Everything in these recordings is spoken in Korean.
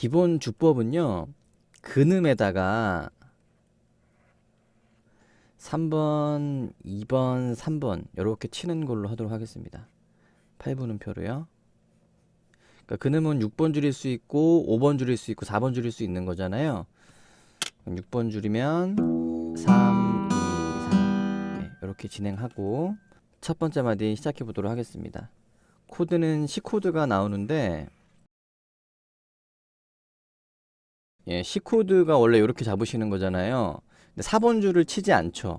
기본 주법은요. 근음에다가 3번, 2번, 3번 이렇게 치는 걸로 하도록 하겠습니다. 8분음표로요. 그러니까 근음은 6번 줄일 수 있고 5번 줄일 수 있고 4번 줄일 수 있는 거잖아요. 그럼 6번 줄이면 3, 2, 3 네, 이렇게 진행하고 첫 번째 마디 시작해 보도록 하겠습니다. 코드는 C 코드가 나오는데 예, C 코드가 원래 이렇게 잡으시는 거잖아요. 근데 4번 줄을 치지 않죠.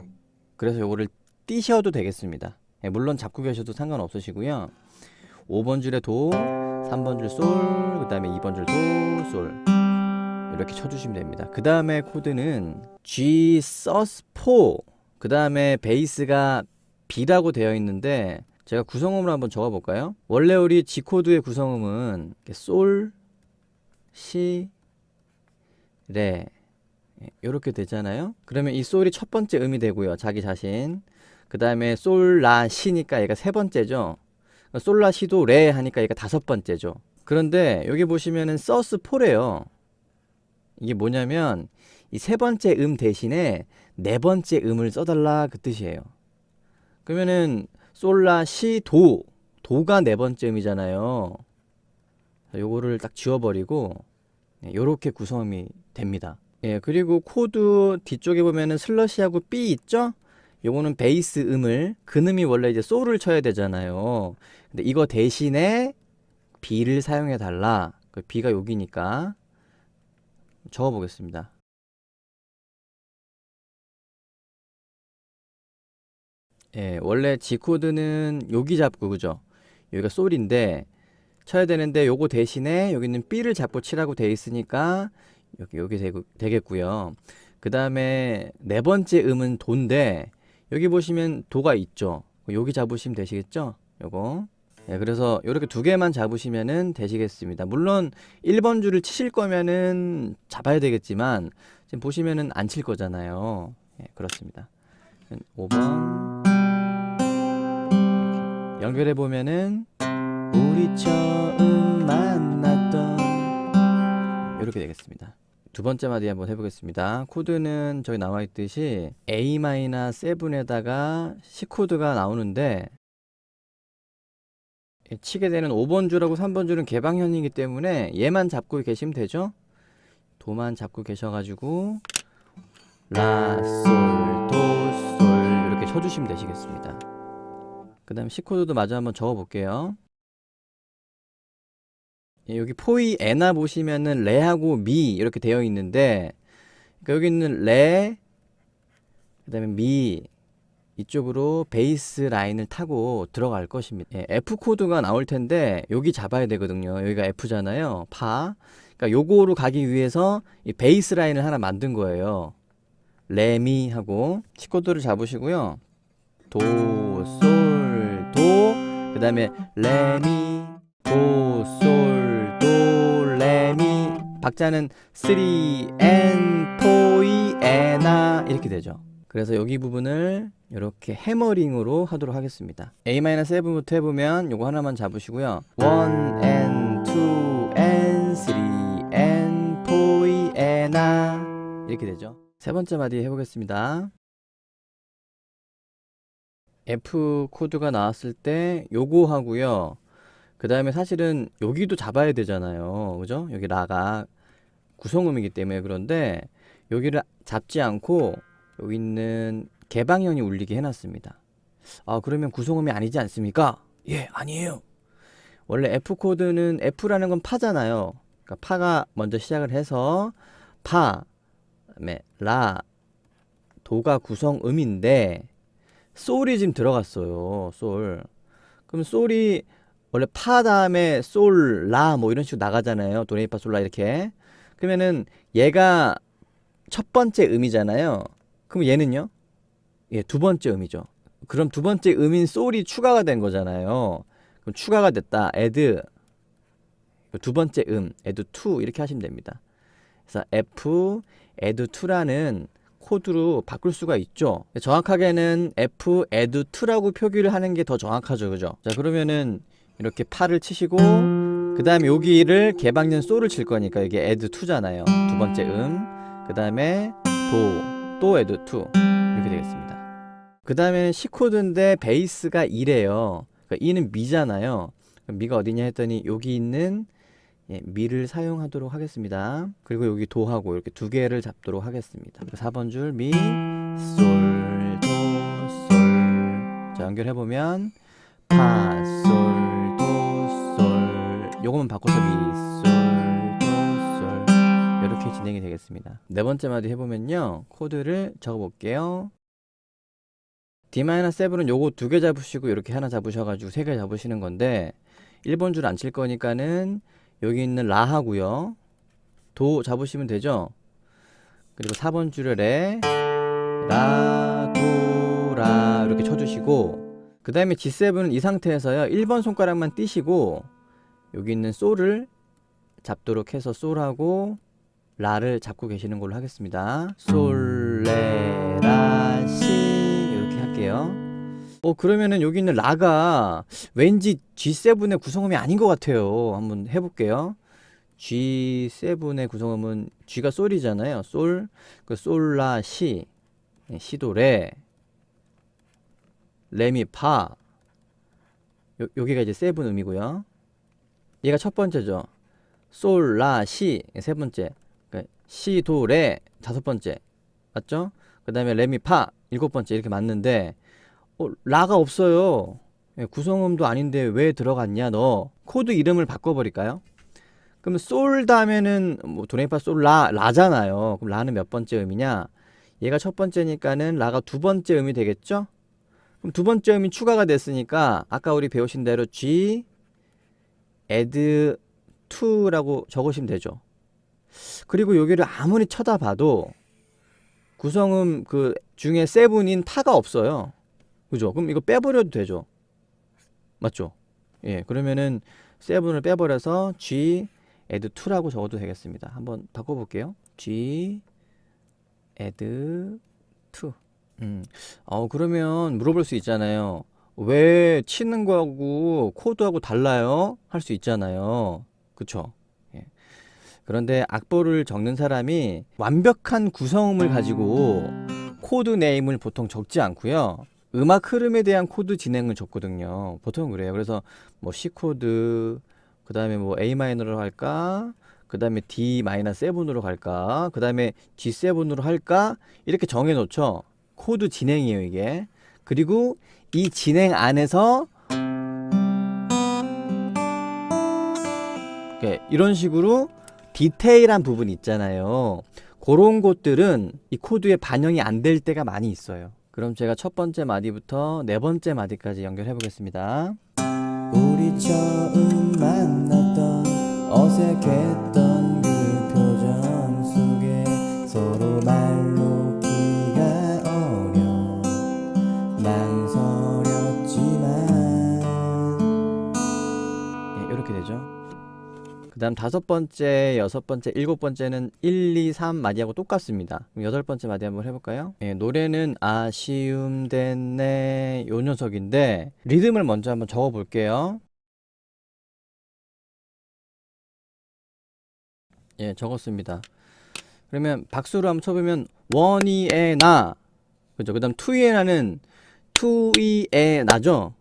그래서 요거를 띄셔도 되겠습니다. 예, 물론 잡고 계셔도 상관없으시고요. 5번 줄에 도, 3번 줄 솔, 그 다음에 2번 줄 도, 솔. 이렇게 쳐주시면 됩니다. 그 다음에 코드는 G sus4, 그 다음에 베이스가 B라고 되어 있는데 제가 구성음을 한번 적어볼까요? 원래 우리 G 코드의 구성음은 솔, 시, 레 이렇게 되잖아요. 그러면 이 솔이 첫 번째 음이 되고요. 자기 자신. 그 다음에 솔, 라, 시니까 얘가 세 번째죠. 솔, 라, 시도 레 하니까 얘가 다섯 번째죠. 그런데 여기 보시면은 서스 포래요. 이게 뭐냐면 이 세 번째 음 대신에 네 번째 음을 써달라 그 뜻이에요. 그러면은 솔라 시 도 도가 네 번째 음이잖아요. 자, 요거를 딱 지워버리고 네, 요렇게 구성이 됩니다. 예, 그리고 코드 뒤쪽에 보면은 슬러시하고 B 있죠? 요거는 베이스 음을 근음이 원래 이제 소를 쳐야 되잖아요. 근데 이거 대신에 B를 사용해 달라. 그 B가 여기니까 적어 보겠습니다. 예, 원래 G 코드는 여기 잡고 그죠? 여기가 솔인데 쳐야 되는데 요거 대신에 여기는 B를 잡고 치라고 돼 있으니까 여기 여기 되겠고요. 그 다음에 네 번째 음은 도인데 여기 보시면 도가 있죠. 여기 잡으시면 되시겠죠? 요거. 예, 그래서 이렇게 두 개만 잡으시면은 되시겠습니다. 물론 1번 줄을 치실 거면은 잡아야 되겠지만 지금 보시면은 안 칠 거잖아요. 예, 그렇습니다. 5번 연결해 보면은 우리 처음 만났던 이렇게 되겠습니다. 두 번째 마디 한번 해보겠습니다. 코드는 저기 나와 있듯이 A-7에다가 C 코드가 나오는데 예, 치게 되는 5번 줄하고 3번 줄은 개방현이기 때문에 얘만 잡고 계시면 되죠. 도만 잡고 계셔가지고 라, 솔, 도, 솔 이렇게 쳐주시면 되시겠습니다. 그 다음 C 코드도 마저 한번 적어볼게요. 예, 여기 포이 에나 보시면은 레하고 미 이렇게 되어 있는데 그러니까 여기 있는 레 그다음에 미 이쪽으로 베이스 라인을 타고 들어갈 것입니다. 예, F 코드가 나올 텐데 여기 잡아야 되거든요. 여기가 F잖아요. 파. 그러니까 요거로 가기 위해서 이 베이스 라인을 하나 만든 거예요. 레미 하고 C 코드를 잡으시고요. 도, 솔, 도. 그다음에 레미 도, 솔, 도, 레미 박자는 3, N, 포이, 에나 이렇게 되죠. 그래서 여기 부분을 이렇게 해머링으로 하도록 하겠습니다. A-7부터 해보면 요거 하나만 잡으시고요. 1, N, 2, N, 3, N, 포이, 에나 이렇게 되죠. 세 번째 마디 해보겠습니다. F 코드가 나왔을 때 요거 하고요. 그 다음에 사실은 여기도 잡아야 되잖아요. 그죠? 여기 라가 구성음이기 때문에 그런데 여기를 잡지 않고 여기 있는 개방현이 울리게 해놨습니다. 아, 그러면 구성음이 아니지 않습니까? 예, 아니에요. 원래 F 코드는 F라는 건 파잖아요. 그러니까 파가 먼저 시작을 해서 파, 그다음에 라, 도가 구성음인데 솔이 지금 들어갔어요. 솔. 그럼 솔이 원래 파 다음에 솔, 라 뭐 이런 식으로 나가잖아요. 도레미파 솔라 이렇게. 그러면은 얘가 첫 번째 음이잖아요. 그럼 얘는요? 예, 두 번째 음이죠. 그럼 두 번째 음인 솔이 추가가 된 거잖아요. 그럼 추가가 됐다. add 두 번째 음, add 이렇게 하시면 됩니다. 그래서 f add to라는 코드로 바꿀 수가 있죠. 정확하게는 f add to라고 표기를 하는 게 더 정확하죠. 그죠? 자, 그러면은 이렇게 파를 치시고 그 다음에 여기를 개방된 소를 칠 거니까 이게 add 2잖아요. 두 번째 음. 그 다음에 도, 또 add 2. 이렇게 되겠습니다. 그 다음에는 C 코드인데 베이스가 2래요. 그러니까 2는 미잖아요. 미가 어디냐 했더니 여기 있는 예, 미를 사용하도록 하겠습니다. 그리고 여기 도하고 이렇게 두 개를 잡도록 하겠습니다. 4번 줄 미, 솔, 도, 솔. 자, 연결해 보면 파, 솔. 요거만 바꿔서 미, 솔, 도, 솔. 이렇게 진행이 되겠습니다. 네 번째 마디 해보면요. 코드를 적어 볼게요. D-7은 요거 두 개 잡으시고 이렇게 하나 잡으셔가지고 세 개 잡으시는 건데 1번 줄 안 칠 거니까는 여기 있는 라 하고요. 도 잡으시면 되죠. 그리고 4번 줄에 레, 라, 도, 라 이렇게 쳐주시고 그 다음에 G7은 이 상태에서요. 1번 손가락만 띄시고 여기 있는 솔을 잡도록 해서 솔하고 라를 잡고 계시는 걸로 하겠습니다. 솔, 레, 라, 시 이렇게 할게요. 어 그러면은 여기 있는 라가 왠지 G7의 구성음이 아닌 것 같아요. 한번 해볼게요. G7의 구성음은 G가 솔이잖아요. 솔, 그 솔라 시, 예, 시도 레, 레미 파. 요, 여기가 이제 세븐 음이고요. 얘가 첫 번째죠. 솔 라 시, 예, 세 번째. 그러니까 시도 레 다섯 번째. 맞죠? 그 다음에 레 미 파 일곱 번째 이렇게 맞는데 어, 라가 없어요. 예, 구성음도 아닌데 왜 들어갔냐 너 코드 이름을 바꿔버릴까요? 그럼 솔 다음에는 뭐 도레미파 솔 라 라잖아요. 그럼 라는 몇 번째 음이냐? 얘가 첫 번째니까는 라가 두 번째 음이 되겠죠? 그럼 두 번째 음이 추가가 됐으니까 아까 우리 배우신 대로 G add 2라고 적으시면 되죠. 그리고 여기를 아무리 쳐다봐도 구성음 그 중에 세븐인 타가 없어요. 그죠? 그럼 이거 빼버려도 되죠. 맞죠? 예, 그러면은 세븐을 빼버려서 G add 2라고 적어도 되겠습니다. 한번 바꿔볼게요. G add 2. 음, 어 그러면 물어볼 수 있잖아요. 왜 치는 거하고 코드하고 달라요? 할 수 있잖아요. 그쵸? 예. 그런데 악보를 적는 사람이 완벽한 구성음을 가지고 코드 네임을 보통 적지 않고요. 음악 흐름에 대한 코드 진행을 적거든요. 보통 그래요. 그래서 뭐 C 코드, 그 다음에 뭐 A 마이너로 할까, 그 다음에 D 마이너 7으로 갈까, 그 다음에 G7으로 할까 이렇게 정해 놓죠. 코드 진행이에요 이게. 그리고 이 진행 안에서 이런 식으로 디테일한 부분 있잖아요. 그런 것들은 이 코드에 반영이 안 될 때가 많이 있어요. 그럼 제가 첫 번째 마디부터 네 번째 마디까지 연결해 보겠습니다. 우리 처음 만났던 어색했던 이렇게 되죠. 그 다음 다섯 번째, 여섯 번째, 일곱 번째는 1, 2, 3 마디하고 똑같습니다. 그럼 여덟 번째 마디 한번 해볼까요? 예, 노래는 아쉬움 됐네 요 녀석인데 리듬을 먼저 한번 적어볼게요. 예, 적었습니다. 그러면 박수로 한번 쳐보면 원이에 나 그죠? 그 다음 투이에 나는 투이에 나죠?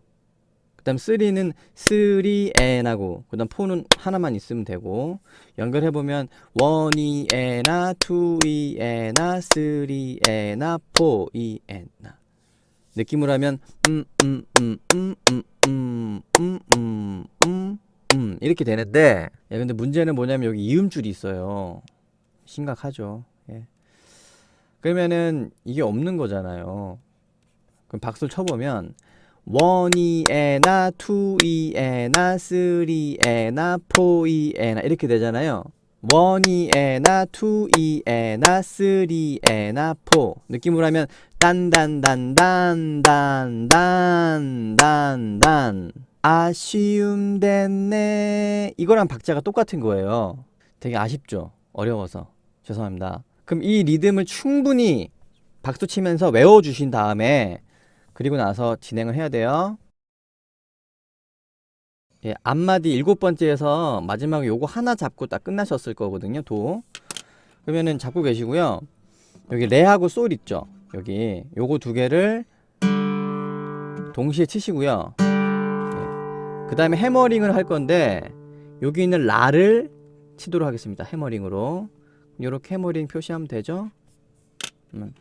그다음 3는 3에 나고 그다음 4는 하나만 있으면 되고 연결해 보면 1이 나, 2이 나, 3에 나, 4이 나. 느낌으로 하면 음음음음음음음음음음 이렇게 되는데 예, 근데 문제는 뭐냐면 여기 이음줄이 있어요. 심각하죠. 예. 그러면은 이게 없는 거잖아요. 그럼 박수를 쳐보면 원이에나 투이에나 쓰리에나 포이에나 이렇게 되잖아요. 원이에나 투이에나 쓰리에나 포 느낌으로 하면 딴딴딴딴딴딴딴 아쉬움 됐네 이거랑 박자가 똑같은 거예요. 되게 아쉽죠. 어려워서 죄송합니다. 그럼 이 리듬을 충분히 박수 치면서 외워주신 다음에 그리고 나서 진행을 해야 돼요. 예, 앞마디 일곱 번째에서 마지막에 요거 하나 잡고 딱 끝나셨을 거거든요. 도. 그러면은 잡고 계시고요. 여기 레하고 솔 있죠. 여기 요거 두 개를 동시에 치시고요. 예. 그 다음에 해머링을 할 건데 여기 있는 라를 치도록 하겠습니다. 해머링으로. 이렇게 해머링 표시하면 되죠. 음.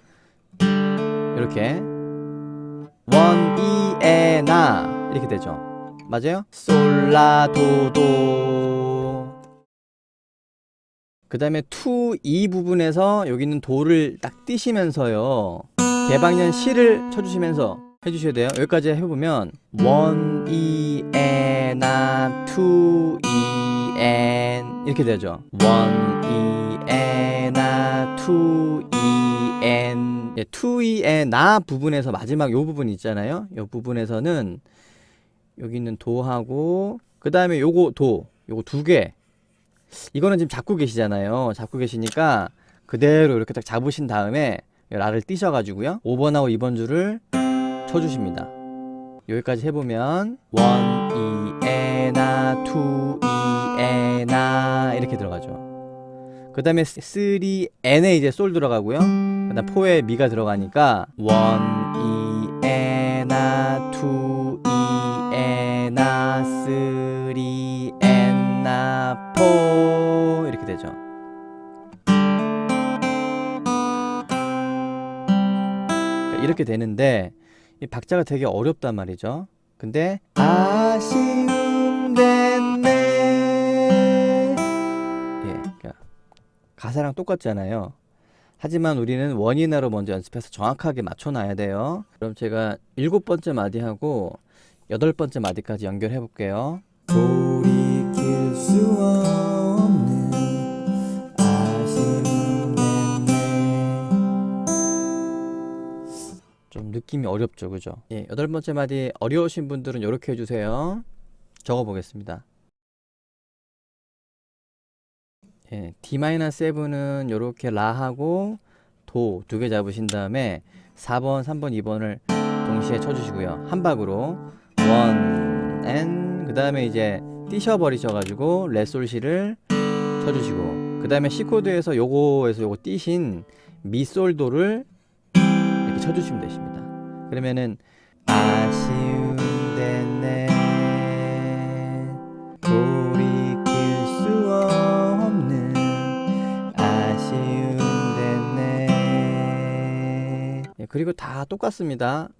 이렇게 원, 이, 에, 나. 이렇게 되죠. 맞아요? 솔라도도. 그 다음에 투, 이 부분에서 여기 있는 도를 딱 띄시면서요. 개방년 시를 쳐주시면서 해주셔야 돼요. 여기까지 해보면 원, 이, 에, 나, 투, 이, 엔 이렇게 되죠. 원, 이, 에, 나, 투, 이, 엔 예, 투, 이, 에, 나 부분에서 마지막 요 부분 있잖아요. 요 부분에서는 여기 있는 도하고 그 다음에 요거 도 요거 두 개. 이거는 지금 잡고 계시잖아요. 잡고 계시니까 그대로 이렇게 딱 잡으신 다음에 라를 띄셔가지고요. 5번하고 2번 줄을 쳐주십니다. 여기까지 해보면 원, 이, 에, 나, 투, 이, 에, 나 이렇게 들어가죠. 그 다음에 쓰리, n에 이제 솔 들어가고요 그 다음 포에 미가 들어가니까 원, 이, 에, 나, 투, 이, 에, 나, 쓰리, 엔, 나, 포 이렇게 되죠. 그러니까 이렇게 되는데 이 박자가 되게 어렵단 말이죠. 근데 아쉬움 됐네. 예, 그러니까 가사랑 똑같잖아요 하지만 우리는 원인화로 먼저 연습해서 정확하게 맞춰놔야 돼요. 그럼 제가 일곱 번째 마디하고 여덟 번째 마디까지 연결해 볼게요. 돌이킬 수 없는 아쉬움 좀 느낌이 어렵죠, 그죠? 예, 여덟 번째 마디 어려우신 분들은 이렇게 해주세요. 적어 보겠습니다. 예, D-7은 이렇게 라하고 도 두 개 잡으신 다음에 4번, 3번, 2번을 동시에 쳐주시고요. 한 박으로 원, 앤, 그 다음에 이제 띄셔버리셔가지고 레솔시를 쳐주시고 그 다음에 C 코드에서 요거에서 요거 띄신 미솔도를 이렇게 쳐주시면 되십니다. 그러면은 아쉬 그리고 다 똑같습니다.